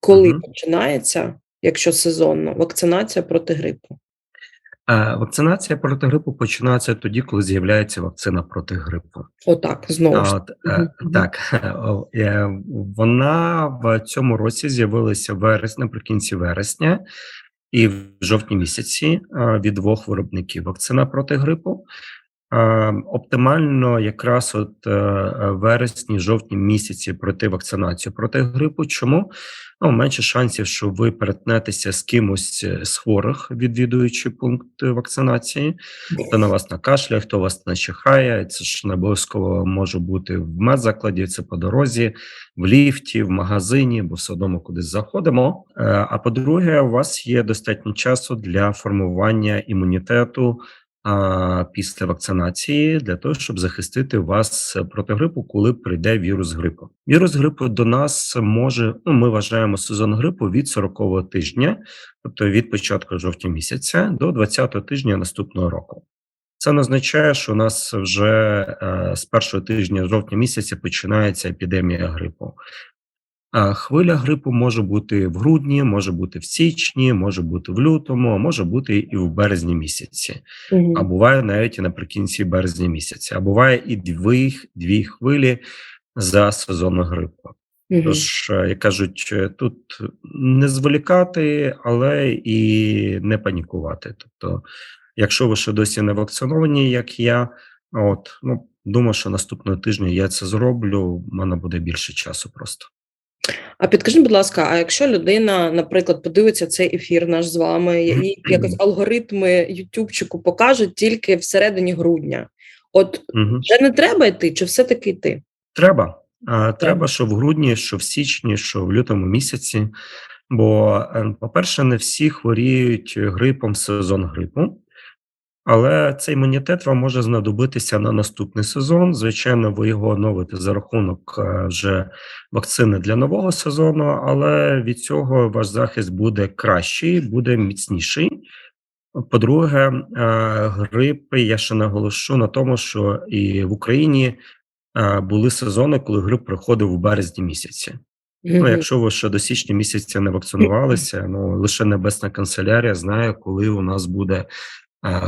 Коли Мгм. починається, якщо сезонно, вакцинація проти грипу? Е, вакцинація проти грипу починається тоді, коли з'являється вакцина проти грипу. Отак, знову ж. От, Мгм, е, мгм. так, е, вона в цьому році з'явилася в вересні, наприкінці вересня і в жовтні місяці е, від двох виробників вакцина проти грипу. Е, Оптимально якраз от е, вересні, жовтні місяці пройти вакцинацію проти грипу. Чому? Ну, менше шансів, що ви перетнетеся з кимось е, з хворих, відвідуючи пункт вакцинації. Хто на вас накашляє, хто вас начихає. Це ж не обов'язково може бути в медзакладі, це по дорозі, в ліфті, в магазині, бо все одно кудись заходимо. А по-друге, у вас є достатньо часу для формування імунітету після вакцинації для того, щоб захистити вас проти грипу, коли прийде вірус грипу. Вірус грипу до нас може. Ну, ми вважаємо сезон грипу від 40-го тижня, тобто від початку жовтня місяця до 20-го тижня наступного року. Це не означає, що у нас вже е, з першого тижня жовтня місяця починається епідемія грипу. А хвиля грипу може бути в грудні, може бути в січні, може бути в лютому, а може бути і в березні місяці, а буває навіть і наприкінці березня місяця, а буває і дві, дві хвилі за сезоном грипу. Тож, е, як кажуть, е, тут не зволікати, але і не панікувати. Тобто, якщо ви ще досі не вакциновані, як я, от ну думаю, що наступного тижня я це зроблю. в мене буде більше часу просто. А підкажіть, будь ласка, а якщо людина, наприклад, подивиться цей ефір наш з вами, і якось алгоритми Ютубчику покажуть тільки всередині грудня, от Мгм. вже не треба йти, чи все-таки йти? Треба. А, Треба, що в грудні, що в січні, що в лютому місяці. Бо, е, по-перше, не всі хворіють грипом в сезон грипу, але цей імунітет вам може знадобитися на наступний сезон. Звичайно, ви його оновите за рахунок е, вже вакцини для нового сезону, але від цього ваш захист буде кращий, буде міцніший. По-друге, е, грипи, я ще наголошу на тому, що і в Україні е, були сезони, коли грип приходив у березні місяці. Ну, якщо ви ще до січня місяця не вакцинувалися, ну лише небесна канцелярія знає, коли у нас буде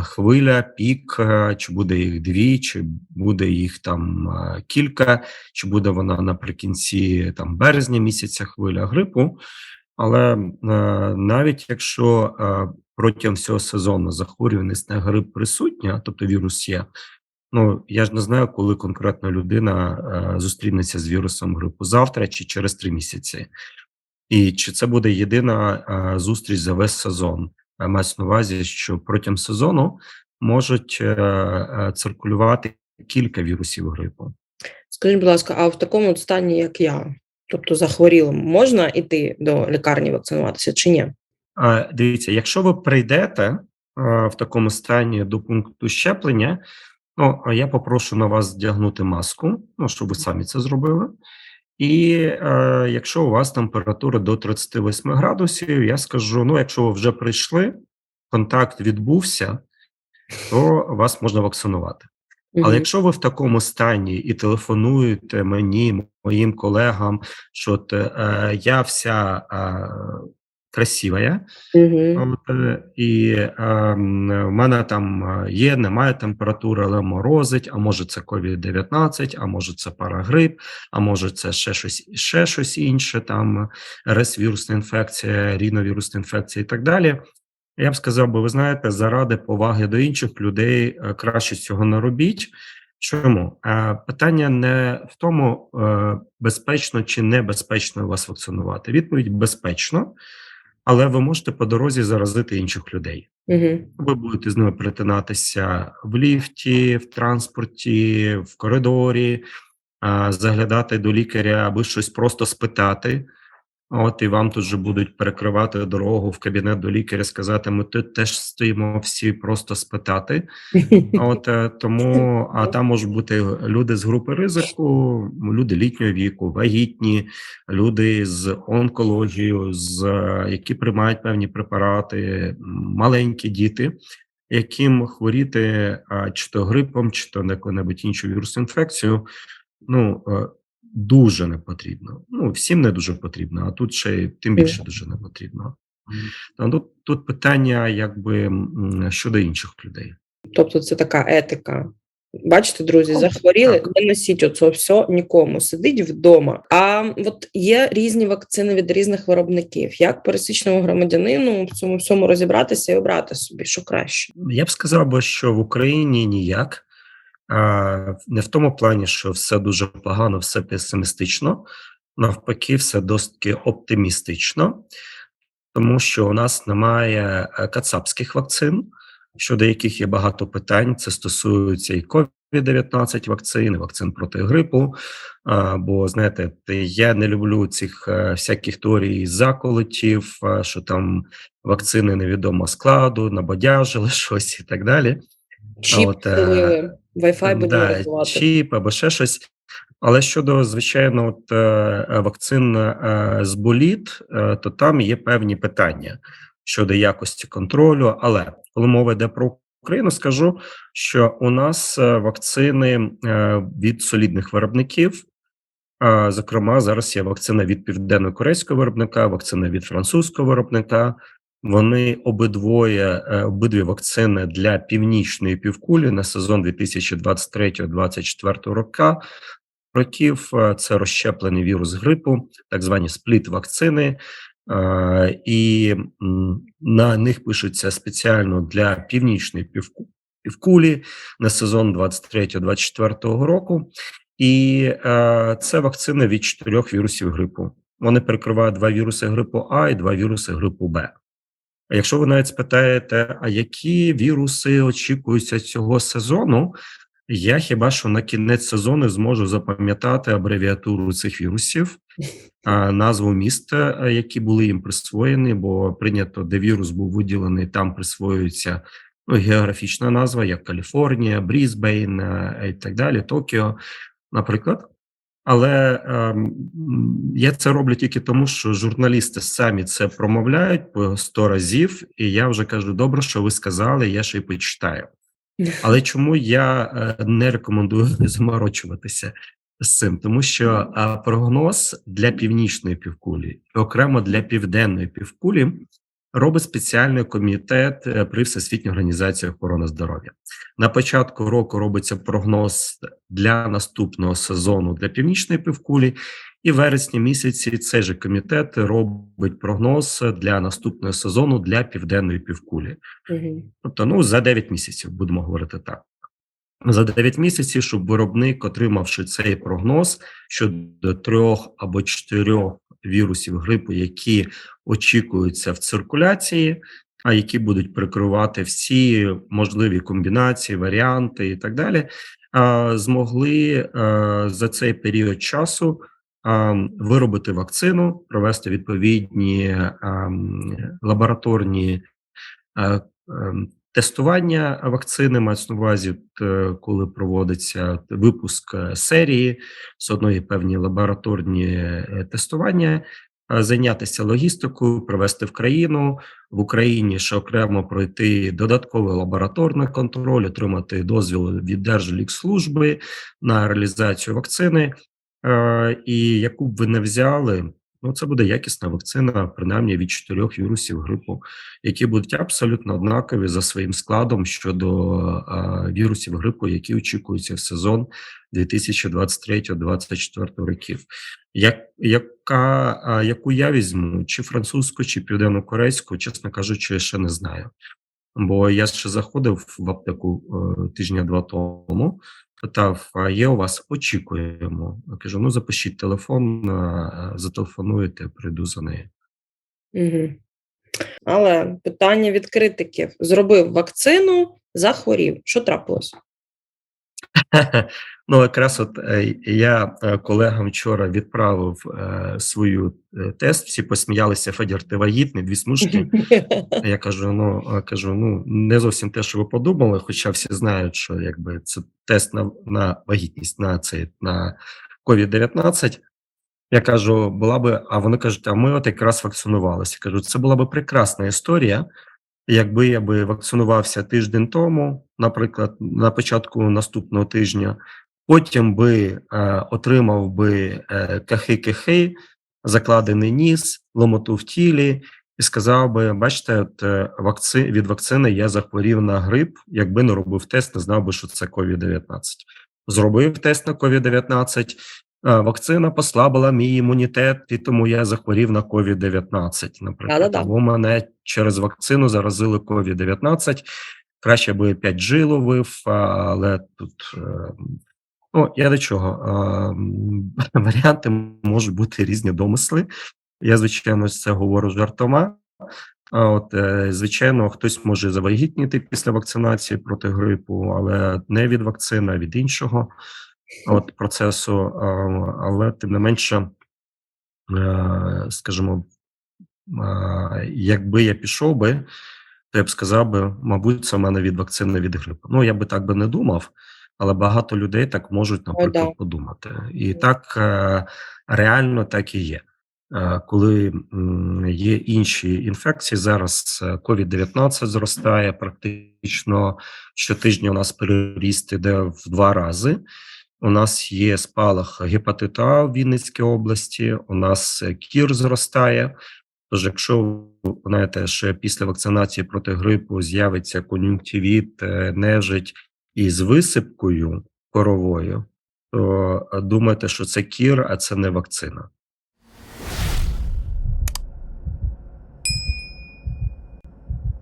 хвиля, пік, е, чи буде їх дві, чи буде їх там е, кілька, чи буде вона наприкінці там березня місяця хвиля грипу. Але е, навіть якщо е, протягом всього сезону захворюваність на грип присутня, тобто вірус є, Ну, я ж не знаю, коли конкретно людина е, зустрінеться з вірусом грипу завтра чи через три місяці, і чи це буде єдина е, зустріч за весь сезон. Е, Мається на увазі, що протягом сезону можуть е, е, циркулювати кілька вірусів грипу. Скажіть, будь ласка, а в такому стані, як я, тобто захворілим, можна йти до лікарні вакцинуватися чи ні? Дивіться, якщо ви прийдете в такому стані до пункту щеплення, ну я попрошу на вас вдягнути маску, ну щоб ви самі це зробили. І е, якщо у вас температура до 38 градусів, я скажу: ну, якщо ви вже прийшли, контакт відбувся, то вас можна вакцинувати. Але якщо ви в такому стані і телефонуєте мені, моїм колегам, що от, е, я вся е, красива, Мгм. От, е, і ем, в мене там є, немає температури, але морозить, а може це COVID-19, а може це парагрип, а може це ще щось, ще щось інше, там рес-вірусна інфекція, ріновірусна інфекція і так далі. Я б сказав би, ви знаєте, заради поваги до інших людей е, краще цього не робіть. Чому? Е, Питання не в тому, е, безпечно чи небезпечно вас вакцинувати. Відповідь безпечно, але ви можете по дорозі заразити інших людей. Угу. Ви будете з ними перетинатися в ліфті, в транспорті, в коридорі, заглядати до лікаря, аби щось просто спитати. От і вам тут же будуть перекривати дорогу в кабінет до лікаря, сказати: ми тут теж стоїмо всі просто спитати. От е, тому, а там можуть бути люди з групи ризику, люди літнього віку, вагітні, люди з онкологією, з е, які приймають певні препарати, маленькі діти, яким хворіти а, чи то грипом, чи то якою-небудь іншою вірусною інфекцією. Ну е, дуже не потрібно. Ну, всім не дуже потрібно, а тут ще й тим більше дуже не потрібно. Тут, тут питання, якби щодо інших людей. Тобто це така етика. Бачите, друзі, захворіли, так. не носіть оце все нікому. Сидіть вдома. А от є різні вакцини від різних виробників. Як пересічному громадянину в цьому всьому розібратися і обрати собі, що краще? Я б сказав би, що в Україні ніяк. Не в тому плані, що все дуже погано, все песимістично. Навпаки, все досить оптимістично, тому що у нас немає е, кацапських вакцин, щодо яких є багато питань. Це стосується і COVID-19 вакцин, і вакцин проти грипу. А, Бо знаєте, я не люблю цих е, всяких теорій заколотів, е, що там вакцини невідомого складу, набадяжили щось і так далі. Чіп от, Wi-Fi будемо да, розвивати. чіп або ще щось. Але щодо, звичайно, от, е, вакцин е, з боліт, е, то там є певні питання щодо якості контролю. Але коли мова йде про Україну, скажу, що у нас вакцини від солідних виробників. Зокрема, зараз є вакцина від південно-корейського виробника, вакцина від французького виробника. Вони обидвоє е, обидві вакцини для північної півкулі на сезон 2023-2024 рока. Років Е, це розщеплений вірус грипу, так звані спліт вакцини, Е, і на них пишуться спеціально для північної півкулі на сезон 23-24 року. І це вакцина від чотирьох вірусів грипу. Вони перекривають два віруси грипу А і два віруси грипу Б. А якщо ви навіть спитаєте, а які віруси очікуються цього сезону, я хіба що на кінець сезону зможу запам'ятати абревіатуру цих вірусів, назву міста, е, які були їм присвоєні, бо прийнято, де вірус був виділений, там присвоюється ну, географічна назва, як Каліфорнія, Брізбейн е, і так далі, Токіо, наприклад. Але м, я це роблю тільки тому, що журналісти самі це промовляють по 100 разів, і я вже кажу: добре, що ви сказали, я ще й почитаю. Але чому я е, не рекомендую заморочуватися з цим? Тому що прогноз для північної півкулі, окремо для південної півкулі, робить спеціальний комітет е, при Всесвітній організації охорони здоров'я. На початку року робиться прогноз для наступного сезону для північної півкулі, і в вересні місяці цей же комітет робить прогноз для наступного сезону для південної півкулі. Мгм. Тобто, ну за 9 місяців будемо говорити так. За 9 місяців, щоб виробник, отримавши цей прогноз щодо трьох або чотирьох вірусів грипу, які очікуються в циркуляції, а які будуть прикривати всі можливі комбінації, варіанти і так далі, змогли за цей період часу виробити вакцину, провести відповідні лабораторні ем, тестування вакцини мається на увазі, коли проводиться випуск е, серії, з одної певні лабораторні е, тестування, е, зайнятися логістикою, привезти в країну в Україні, ще окремо пройти додатковий лабораторний контроль, отримати дозвіл від Держлікслужби на реалізацію вакцини. Е, І яку б ви не взяли, ну це буде якісна вакцина, принаймні від чотирьох вірусів грипу які будуть абсолютно однакові за своїм складом щодо е, вірусів грипу, які очікуються в сезон 2023-2024 років. Як, яка, а, яку я візьму, чи французьку, чи південно-корейську, чесно кажучи, ще не знаю. Бо я ще заходив в аптеку е, тижня два тому, питав: а є у вас очікуємо? Я кажу: ну запишіть телефон, зателефонуєте, прийду за нею. Угу. Але питання від критиків: зробив вакцину, захворів. Що трапилось? Ну, якраз от е, я е, колегам вчора відправив е, свою тест. Всі посміялися, Федір, ти вагітний, дві смужки. Я кажу: ну кажу, ну не зовсім те, що ви подумали, хоча всі знають, що якби це тест на, на вагітність на цей на COVID-19. Я кажу, була би, а вони кажуть, а ми от якраз вакцинувалися. Кажу, це була би прекрасна історія, якби я би вакцинувався тиждень тому, наприклад, на початку наступного тижня, потім би е, отримав би е, кахи-кихи, закладений ніс, ломоту в тілі, і сказав би: бачите, от е, вакци... від вакцини я захворів на грип. Якби не робив тест, не знав би, що це COVID-19. Зробив тест на COVID-19, е, Вакцина послабила мій імунітет, і тому я захворів на COVID-19, наприклад. Да-да-да. Або мене через вакцину заразили COVID-19. Краще би 5G ловив, але тут е, ну, я до чого. е, Варіанти можуть бути різні домисли. Я, звичайно, це говорю жартома. А от, е, звичайно, хтось може завагітніти після вакцинації проти грипу, але не від вакцини, а від іншого от процесу. Але тим не менше, е, скажімо, якби я пішов би, то я б сказав би, мабуть, це в мене від вакцини від грипу. Ну, я би так би не думав, але багато людей так можуть, наприклад, да. подумати. І так е, реально так і є. Е, Коли є інші інфекції, зараз е, COVID-19 зростає практично щотижня. У нас переріст іде в два рази. У нас є спалах гепатита в Вінницькій області. У нас е, кір зростає. Тож, якщо знаєте, що після вакцинації проти грипу з'явиться кон'юнктивіт, е, нежить із висипкою коровою, то е, думайте, що це кір, а це не вакцина.